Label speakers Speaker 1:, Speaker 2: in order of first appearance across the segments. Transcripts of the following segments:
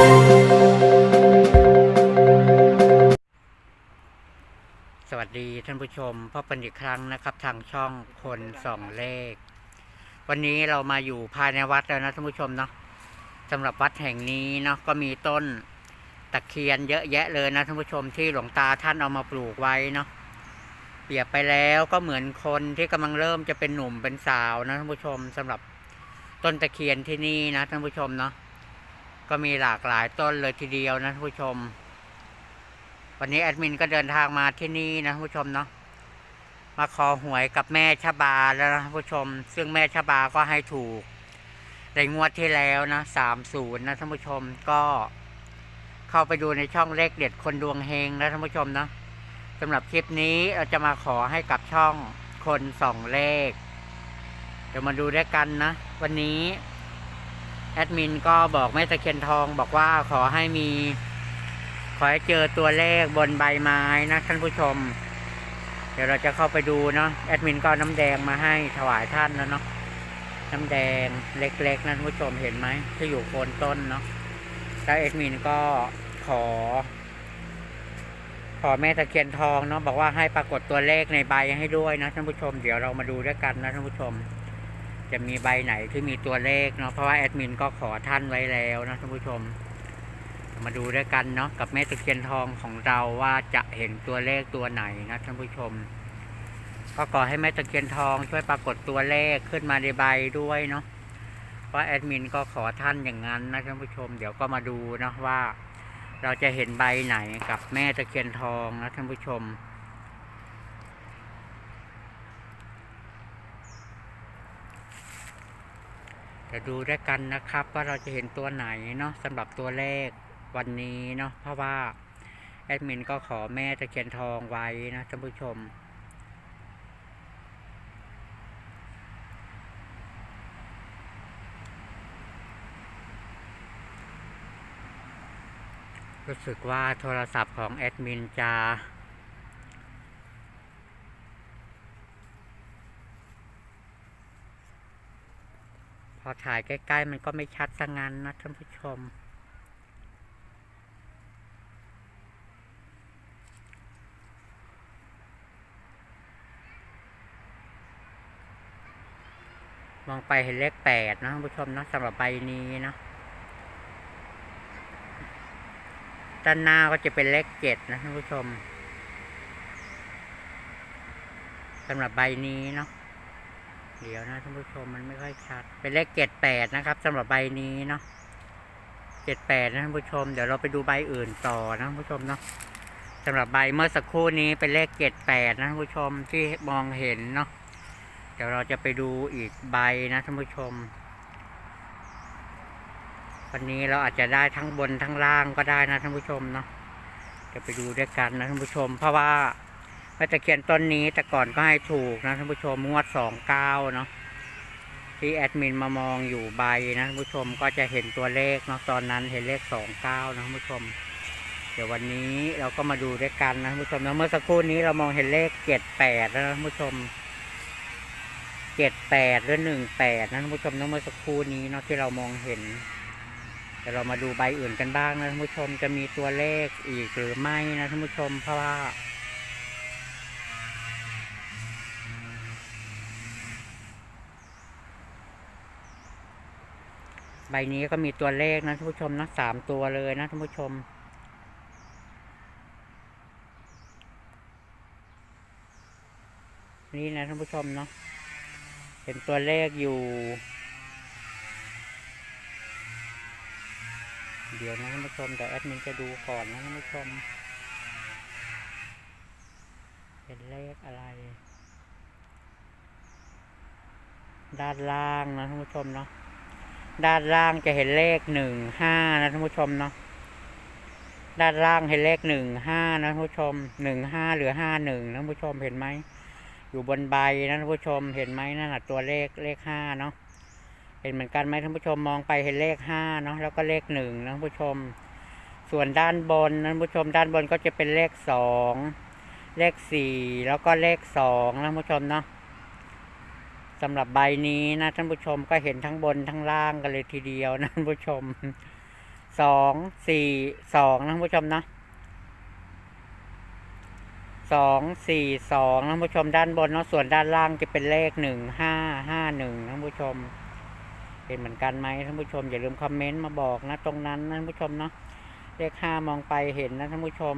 Speaker 1: สวัสดีท่านผู้ชมพบกันอีกครั้งนะครับ ทางช่องคนส่องเลข วันนี้เรามาอยู่ภายในวัดแล้วนะท่านผู้ชมเนาะสำหรับวัดแห่งนี้เนาะก็มีต้นตะเคียนเยอะแยะเลยนะท่านผู้ชมที่หลวงตาท่านเอามาปลูกไว้เนาะเปรียบไปแล้วก็เหมือนคนที่กำลังเริ่มจะเป็นหนุ่มเป็นสาวนะท่านผู้ชมสำหรับต้นตะเคียนที่นี่นะท่านผู้ชมเนาะ ก็มีหลากหลายต้นเลยทีเดียวนะท่านผู้ชม วันนี้แอดมินก็เดินทางมาที่นี่นะท่านผู้ชมเนาะมาขอหวยกับแม่ชะบาแล้วนะท่านผู้ชม ซึ่งแม่ชะบาก็ให้ถูกในงวดที่แล้วนะสามศูนย์นะท่านผู้ชมก็เข้าไปดูในช่องเลขเด็ดคนดวงเฮงนะท่านผู้ชมเนาะสำหรับคลิปนี้เราจะมาขอให้กับช่องคนสองเลขเดี๋ยวมาดูด้วยกันนะ วันนี้ แอดมินก็บอกแม่ตะเคียนทองบอกว่าขอให้มี ขอให้เจอตัวเลขบนใบไม้นะท่านผู้ชม เดี๋ยวเราจะเข้าไปดูเนาะแอดมินก็น้ำแดงมาให้ถวายท่านแล้วเนาะน้ำแดงเล็กๆนะท่านผู้ชมเห็นไหมที่อยู่โคนต้นเนาะแล้วแอดมินก็ขอ ขอแม่ตะเคียนทองเนาะบอกว่าให้ปรากฏตัวเลขในใบให้ด้วยนะท่านผู้ชม เดี๋ยวเรามาดูด้วยกันนะท่านผู้ชม จะมีใบไหนที่มีตัวเลขเนาะเพราะว่าแอดมินก็ขอท่านไว้แล้วนะท่านผู้ชม มาดูด้วยกันเนาะกับแม่ตะเคียนทองของเราว่าจะเห็นตัวเลขตัวไหนนะท่านผู้ชม ก็ขอให้แม่ตะเคียนทองช่วยปรากฏตัวเลขขึ้นมาในใบด้วยเนาะเพราะแอดมินก็ขอท่านอย่างนั้นนะท่านผู้ชม เดี๋ยวก็มาดูเนาะว่า เราจะเห็นใบไหนกับแม่ตะเคียนทองนะท่านผู้ชม จะดูด้วยกันนะครับ ว่าเราจะเห็นตัวไหนเนาะสำหรับตัวเลขวันนี้เนาะเพราะว่าแอดมินก็ขอแม่ตะเคียนทองไว้นะท่านผู้ชมรู้สึกว่าโทรศัพท์ของแอดมินจะ อถ่ายใกล้ ๆ มันก็ไม่ชัดสังงานนะท่านผู้ชม มองไปเห็นเลขแปดนะท่านผู้ชมนะสำหรับใบนี้นะด้านหน้าก็จะเป็นเลขเจ็ดนะท่านผู้ชมสำหรับใบนี้เนาะ เดี๋ยวนะท่านผู้ชมมันไม่ค่อยชัด เป็นเลขเจ็ดแปดนะครับสำหรับใบนี้เนาะเจ็ดแปดนะท่านผู้ชม เดี๋ยวเราไปดูใบอื่นต่อนะท่านผู้ชมเนาะสำหรับใบเมื่อสักครู่นี้เป็นเลขเจ็ดแปดนะท่านผู้ชมที่มองเห็นเนาะเดี๋ยวเราจะไปดูอีกใบนะท่านผู้ชม วันนี้เราอาจจะได้ทั้งบนทั้งล่างก็ได้นะท่านผู้ชมเนาะจะไปดูด้วยกันนะท่านผู้ชม เพราะว่า แม่ตะเคียนต้นนี้แต่ก่อนก็ให้ถูกนะท่านผู้ชมงวดสองเก้าเนาะที่แอดมินมามองอยู่ใบนะท่านผู้ชมก็จะเห็นตัวเลขเนาะตอนนั้นเห็นเลขสองเก้านะท่านผู้ชม เดี๋ยววันนี้เราก็มาดูด้วยกันนะท่านผู้ชมแล้วเมื่อสักครู่นี้เรามองเห็นเลขเจ็ดแปดแล้วนะท่านผู้ชมเจ็ดแปดหรือหนึ่งแปดนะท่านผู้ชมแล้วเมื่อสักครู่นี้เนาะที่เรามองเห็นเดี๋ยวเรามาดูใบอื่นกันบ้างนะท่านผู้ชมจะมีตัวเลขอีกหรือไม่นะท่านผู้ชมเพราะว่า ใบนี้ก็มีตัวเลขนะท่านผู้ชมนะสามตัวเลยนะท่านผู้ชม นี่นะท่านผู้ชมเนาะเห็นตัวเลขอยู่ เดี๋ยวนะท่านผู้ชมเดี๋ยวแอดมินจะดูก่อนนะท่านผู้ชมเป็นเลขอะไร ด้านล่างนะท่านผู้ชมเนาะ ด้านล่างจะเห็นเลขหนึ่งห้านะท่านผู้ชมเนาะด้านล่างเห็นเลขหนึ่งห้านะท่านผู้ชมหนึ่งห้าหรือห้าหนึ่งนะท่านผู้ชมเห็นไหมอยู่บนใบนะท่านผู้ชมเห็นไหมนั่นแหะตัวเลขเลขห้าเนาะเห็นเหมือนกันไหมท่านผู้ชมมองไปเห็นเลขห้าเนาะแล้วก็เลขหนึ่งนะท่านผู้ชม ส่วนด้านบนนะท่านผู้ชมด้านบนก็จะเป็นเลขสองเลขสี่แล้วก็เลขสองนะท่านผู้ชมเนาะ สำหรับใบนี้นะท่านผู้ชมก็เห็นทั้งบนทั้งล่างกันเลยทีเดียวนะท่านผู้ชมสองสี่สองนะท่านผู้ชมนะสองสี่สองนะท่านผู้ชมด้านบนเนาะส่วนด้านล่างจะเป็นเลขหนึ่งห้าห้าหนึ่งท่านผู้ชม เห็นเหมือนกันไหมท่านผู้ชมอย่าลืมคอมเมนต์มาบอกนะ ตรงนั้นนะท่านผู้ชมเนาะเลขห้ามองไปเห็นนะท่านผู้ชม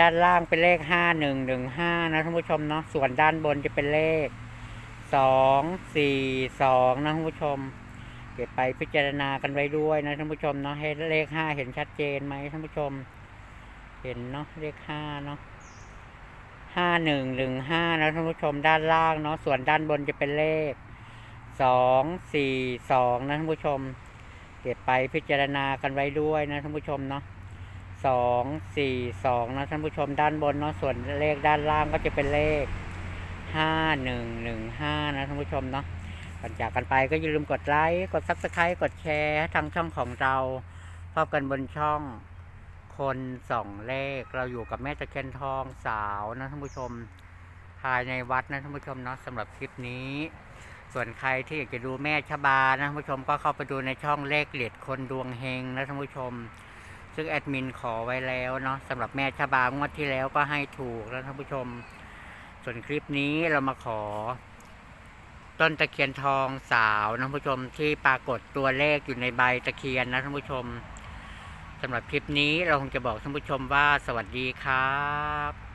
Speaker 1: ด้านล่างเป็นเลขห้าหนึ่งหนึ่งห้านะท่านผู้ชมเนาะส่วนด้านบนจะเป็นเลขสองสี่สองนะท่านผู้ชม เก็บไปพิจารณากันไว้ด้วยนะท่านผู้ชมเนาะให้เลขห้าเห็นชัดเจนไหมท่านผู้ชม เห็นเนาะเลขห้าเนาะห้าหนึ่งหนึ่งห้านะท่านผู้ชมด้านล่างเนาะส่วนด้านบนจะเป็นเลขสองสี่สองนะท่านผู้ชม เก็บไปพิจารณากันไว้ด้วยนะท่านผู้ชมเนาะ สองสี่สองนะท่านผู้ชมด้านบนเนาะส่วนเลขด้านล่างก็จะเป็นเลขห้าหนึ่งหนึ่งห้านะท่านผู้ชมเนาะก่อนจากกันไปก็อย่าลืมกดไลค์กดซับสไครต์กดแชร์ทางช่องของเราพบกันบนช่องคนสองเลขเราอยู่กับแม่ตะเคียนทองสาวนะท่านผู้ชมภายในวัดนะท่านผู้ชมเนาะสำหรับคลิปนี้ ส่วนใครที่อยากจะดูแม่ชบานะท่านผู้ชมก็เข้าไปดูในช่องเลขเหลียดคนดวงเฮงนะท่านผู้ชม ซึ่งแอดมินขอไว้แล้วเนาะสำหรับแม่ชบางวดที่แล้วก็ให้ถูกแล้วท่านผู้ชม ส่วนคลิปนี้เรามาขอ ต้นตะเคียนทองสาวนะท่านผู้ชมที่ปรากฏตัวเลขอยู่ในใบตะเคียนนะท่านผู้ชมสำหรับคลิปนี้เราคงจะบอกท่านผู้ชมว่าสวัสดีครับ